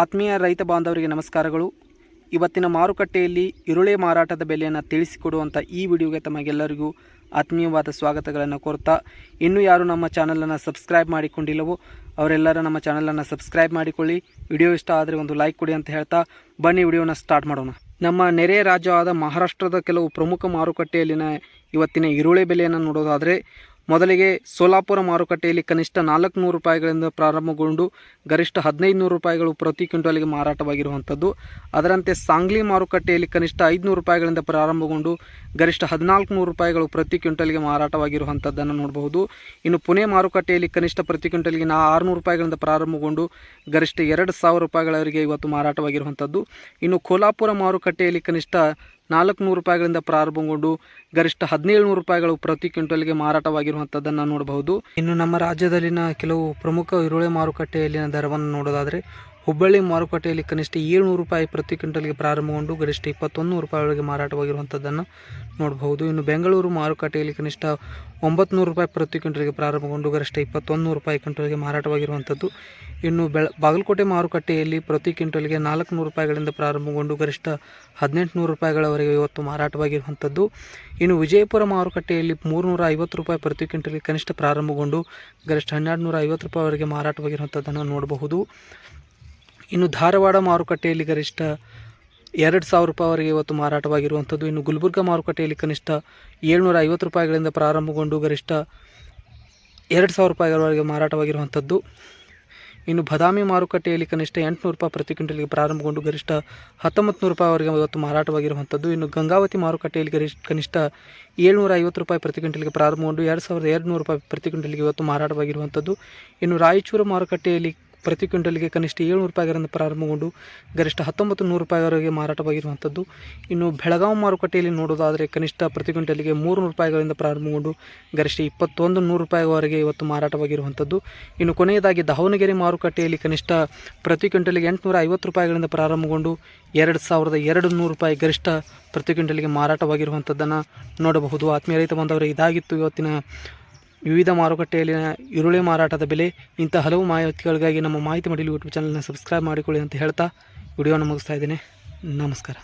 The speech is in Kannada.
ಆತ್ಮೀಯ ರೈತ ಬಾಂಧವರಿಗೆ ನಮಸ್ಕಾರಗಳು. ಇವತ್ತಿನ ಮಾರುಕಟ್ಟೆಯಲ್ಲಿ ಈರುಳ್ಳಿ ಮಾರಾಟದ ಬೆಲೆಯನ್ನು ತಿಳಿಸಿಕೊಡುವಂಥ ಈ ವಿಡಿಯೋಗೆ ತಮಗೆಲ್ಲರಿಗೂ ಆತ್ಮೀಯವಾದ ಸ್ವಾಗತಗಳನ್ನು ಕೋರ್ತಾ ಇನ್ನೂ ಯಾರು ನಮ್ಮ ಚಾನಲನ್ನು ಸಬ್ಸ್ಕ್ರೈಬ್ ಮಾಡಿಕೊಂಡಿಲ್ಲವೋ, ಅವರೆಲ್ಲರೂ ನಮ್ಮ ಚಾನಲನ್ನು ಸಬ್ಸ್ಕ್ರೈಬ್ ಮಾಡಿಕೊಳ್ಳಿ. ವಿಡಿಯೋ ಇಷ್ಟ ಆದರೆ ಒಂದು ಲೈಕ್ ಕೊಡಿ ಅಂತ ಹೇಳ್ತಾ, ಬನ್ನಿ ವಿಡಿಯೋನ ಸ್ಟಾರ್ಟ್ ಮಾಡೋಣ. ನಮ್ಮ ನೆರೆಯ ರಾಜ್ಯವಾದ ಮಹಾರಾಷ್ಟ್ರದ ಕೆಲವು ಪ್ರಮುಖ ಮಾರುಕಟ್ಟೆಯಲ್ಲಿನ ಇವತ್ತಿನ ಈರುಳ್ಳಿ ಬೆಲೆಯನ್ನು ನೋಡೋದಾದರೆ ಮೊದಲಿಗೆ ಸೋಲಾಪುರ ಮಾರುಕಟ್ಟೆಯಲ್ಲಿ ಕನಿಷ್ಠ ನಾಲ್ಕು ನೂರು ರೂಪಾಯಿಗಳಿಂದ ಪ್ರಾರಂಭಗೊಂಡು ಗರಿಷ್ಠ ಹದಿನೈದು ನೂರು ರೂಪಾಯಿಗಳು ಪ್ರತಿ ಕ್ವಿಂಟಲ್ಗೆ ಮಾರಾಟವಾಗಿರುವಂಥದ್ದು. ಅದರಂತೆ ಸಾಂಗ್ಲಿ ಮಾರುಕಟ್ಟೆಯಲ್ಲಿ ಕನಿಷ್ಠ ಐದುನೂರು ರೂಪಾಯಿಗಳಿಂದ ಪ್ರಾರಂಭಗೊಂಡು ಗರಿಷ್ಠ ಹದಿನಾಲ್ಕು ನೂರು ರೂಪಾಯಿಗಳು ಪ್ರತಿ ಕ್ವಿಂಟಲ್ಗೆ ಮಾರಾಟವಾಗಿರುವಂಥದ್ದನ್ನು ನೋಡಬಹುದು. ಇನ್ನು ಪುಣೆ ಮಾರುಕಟ್ಟೆಯಲ್ಲಿ ಕನಿಷ್ಠ ಪ್ರತಿ ಕ್ವಿಂಟಲ್ಗೆ ನಾ ಆರುನೂರು ರೂಪಾಯಿಗಳಿಂದ ಪ್ರಾರಂಭಗೊಂಡು ಗರಿಷ್ಠ ಎರಡು ಸಾವಿರ ರೂಪಾಯಿಗಳವರೆಗೆ ಇವತ್ತು ಮಾರಾಟವಾಗಿರುವಂಥದ್ದು. ಇನ್ನು ಕೋಲಾಪುರ ಮಾರುಕಟ್ಟೆಯಲ್ಲಿ ಕನಿಷ್ಠ ನಾಲ್ಕು ನೂರು ರೂಪಾಯಿಗಳಿಂದ ಪ್ರಾರಂಭಗೊಂಡು ಗರಿಷ್ಠ ಹದಿನೇಳು ನೂರು ರೂಪಾಯಿಗಳು ಪ್ರತಿ ಕ್ವಿಂಟಲ್ಗೆ ಮಾರಾಟವಾಗಿರುವಂಥದ್ದನ್ನು ನೋಡಬಹುದು. ಇನ್ನು ನಮ್ಮ ರಾಜ್ಯದಲ್ಲಿನ ಕೆಲವು ಪ್ರಮುಖ ಈರುಳ್ಳಿ ಮಾರುಕಟ್ಟೆಯಲ್ಲಿನ ದರವನ್ನು ನೋಡೋದಾದರೆ ಹುಬ್ಬಳ್ಳಿ ಮಾರುಕಟ್ಟೆಯಲ್ಲಿ ಕನಿಷ್ಠ ಏಳ್ನೂರು ರೂಪಾಯಿ ಪ್ರತಿ ಕ್ವಿಂಟಲ್ಗೆ ಪ್ರಾರಂಭಗೊಂಡು ಗರಿಷ್ಠ ಇಪ್ಪತ್ತೊಂದು ನೂರು ರೂಪಾಯಿಗಳಿಗೆ ಮಾರಾಟವಾಗಿರುವಂಥದ್ದನ್ನು ನೋಡಬಹುದು. ಇನ್ನು ಬೆಂಗಳೂರು ಮಾರುಕಟ್ಟೆಯಲ್ಲಿ ಕನಿಷ್ಠ ಒಂಬತ್ತು ರೂಪಾಯಿ ಪ್ರತಿ ಕ್ವಿಂಟಲ್ಗೆ ಪ್ರಾರಂಭಗೊಂಡು ಗರಿಷ್ಠ ಇಪ್ಪತ್ತೊಂದು ರೂಪಾಯಿ ಕ್ವಿಂಟಲ್ಗೆ ಮಾರಾಟವಾಗಿರುವಂಥದ್ದು. ಇನ್ನು ಬೆಳ, ಬಾಗಲಕೋಟೆ ಮಾರುಕಟ್ಟೆಯಲ್ಲಿ ಪ್ರತಿ ಕ್ವಿಂಟಲ್ಗೆ ನಾಲ್ಕುನೂರು ರೂಪಾಯಿಗಳಿಂದ ಪ್ರಾರಂಭಗೊಂಡು ಗರಿಷ್ಠ ಹದಿನೆಂಟು ನೂರು ರೂಪಾಯಿಗಳವರೆಗೆ ಇವತ್ತು ಮಾರಾಟವಾಗಿರುವಂಥದ್ದು. ಇನ್ನು ವಿಜಯಪುರ ಮಾರುಕಟ್ಟೆಯಲ್ಲಿ ಮೂರುನೂರ ಐವತ್ತು ರೂಪಾಯಿ ಪ್ರತಿ ಕ್ವಿಂಟಲ್ಗೆ ಕನಿಷ್ಠ ಪ್ರಾರಂಭಗೊಂಡು ಗರಿಷ್ಠ ಹನ್ನೆರಡು ನೂರ ಐವತ್ತು ರೂಪಾಯಿವರೆಗೆ ಮಾರಾಟವಾಗಿರುವಂಥದ್ದನ್ನು ನೋಡಬಹುದು. ಇನ್ನು ಧಾರವಾಡ ಮಾರುಕಟ್ಟೆಯಲ್ಲಿ ಗರಿಷ್ಠ ಎರಡು ಸಾವಿರ ರೂಪಾಯಿವರೆಗೆ ಇವತ್ತು ಮಾರಾಟವಾಗಿರುವಂಥದ್ದು. ಇನ್ನು ಗುಲ್ಬರ್ಗ ಮಾರುಕಟ್ಟೆಯಲ್ಲಿ ಕನಿಷ್ಠ ಏಳ್ನೂರ ಐವತ್ತು ರೂಪಾಯಿಗಳಿಂದ ಪ್ರಾರಂಭಗೊಂಡು ಗರಿಷ್ಠ ಎರಡು ಸಾವಿರ ರೂಪಾಯಿಗಳವರೆಗೆ ಮಾರಾಟವಾಗಿರುವಂಥದ್ದು. ಇನ್ನು ಬದಾಮಿ ಮಾರುಕಟ್ಟೆಯಲ್ಲಿ ಕನಿಷ್ಠ ಎಂಟುನೂರು ರೂಪಾಯಿ ಪ್ರತಿ ಕ್ವಿಂಟಲ್ಗೆ ಪ್ರಾರಂಭಗೊಂಡು ಗರಿಷ್ಠ ಹತ್ತೊಂಬತ್ತು ರೂಪಾಯಿವರೆಗೆ ಇವತ್ತು ಮಾರಾಟವಾಗಿರುವಂಥದ್ದು. ಇನ್ನು ಗಂಗಾವತಿ ಮಾರುಕಟ್ಟೆಯಲ್ಲಿ ಗರಿಷ್ಠ ಕನಿಷ್ಠ ಏಳ್ನೂರ ಐವತ್ತು ರೂಪಾಯಿ ಪ್ರತಿ ಕ್ವಿಂಟಲ್ಗೆ ಪ್ರಾರಂಭಗೊಂಡು ಎರಡು ಸಾವಿರದ ಎರಡು ನೂರು ರೂಪಾಯಿ ಪ್ರತಿ ಕ್ವಿಂಟಲ್ಗೆ ಇವತ್ತು ಮಾರಾಟವಾಗಿರುವಂಥದ್ದು. ಇನ್ನು ರಾಯಚೂರು ಮಾರುಕಟ್ಟೆಯಲ್ಲಿ ಪ್ರತಿ ಕ್ವಿಂಟಲ್ಗೆ ಕನಿಷ್ಠ ಏಳ್ನೂರು ರೂಪಾಯಿಗಳಿಂದ ಪ್ರಾರಂಭಗೊಂಡು ಗರಿಷ್ಠ ಹತ್ತೊಂಬತ್ತು ನೂರು ರೂಪಾಯಿವರೆಗೆ ಮಾರಾಟವಾಗಿರುವಂಥದ್ದು. ಇನ್ನು ಬೆಳಗಾವಿ ಮಾರುಕಟ್ಟೆಯಲ್ಲಿ ನೋಡೋದಾದರೆ ಕನಿಷ್ಠ ಪ್ರತಿ ಕ್ವಿಂಟಲ್ಗೆ ಮೂರುನೂರು ರೂಪಾಯಿಗಳಿಂದ ಪ್ರಾರಂಭಗೊಂಡು ಗರಿಷ್ಠ ಇಪ್ಪತ್ತೊಂದು ನೂರು ರೂಪಾಯಿವರೆಗೆ ಇವತ್ತು ಮಾರಾಟವಾಗಿರುವಂಥದ್ದು. ಇನ್ನು ಕೊನೆಯದಾಗಿ ದಾವಣಗೆರೆ ಮಾರುಕಟ್ಟೆಯಲ್ಲಿ ಕನಿಷ್ಠ ಪ್ರತಿ ಕ್ವಿಂಟಲ್ಗೆ ಎಂಟುನೂರ ಐವತ್ತು ರೂಪಾಯಿಗಳಿಂದ ಪ್ರಾರಂಭಗೊಂಡು ಎರಡು ಸಾವಿರದ ಎರಡು ನೂರು ರೂಪಾಯಿ ಗರಿಷ್ಠ ಪ್ರತಿ ಕ್ವಿಂಟಲ್ಗೆ ಮಾರಾಟವಾಗಿರುವಂಥದ್ದನ್ನು ನೋಡಬಹುದು. ಆತ್ಮೀಯ ರೈತ ಬಂದವರು ಇದಾಗಿತ್ತು ಇವತ್ತಿನ ವಿವಿಧ ಮಾರುಕಟ್ಟೆಯಲ್ಲಿನ ಈರುಳ್ಳಿ ಮಾರಾಟದ ಬೆಲೆ, ಇಂಥ ಹಲವು ಮಾಹಿತಿಗಳಿಗಾಗಿ ನಮ್ಮ ಮಾಹಿತಿ ಮಡಿಲು ಯೂಟ್ಯೂಬ್ ಚಾನಲ್ನ ಸಬ್ಸ್ಕ್ರೈಬ್ ಮಾಡಿಕೊಳ್ಳಿ ಅಂತ ಹೇಳ್ತಾ ವಿಡಿಯೋನ ಮುಗಿಸ್ತಾ ಇದ್ದೇನೆ. ನಮಸ್ಕಾರ.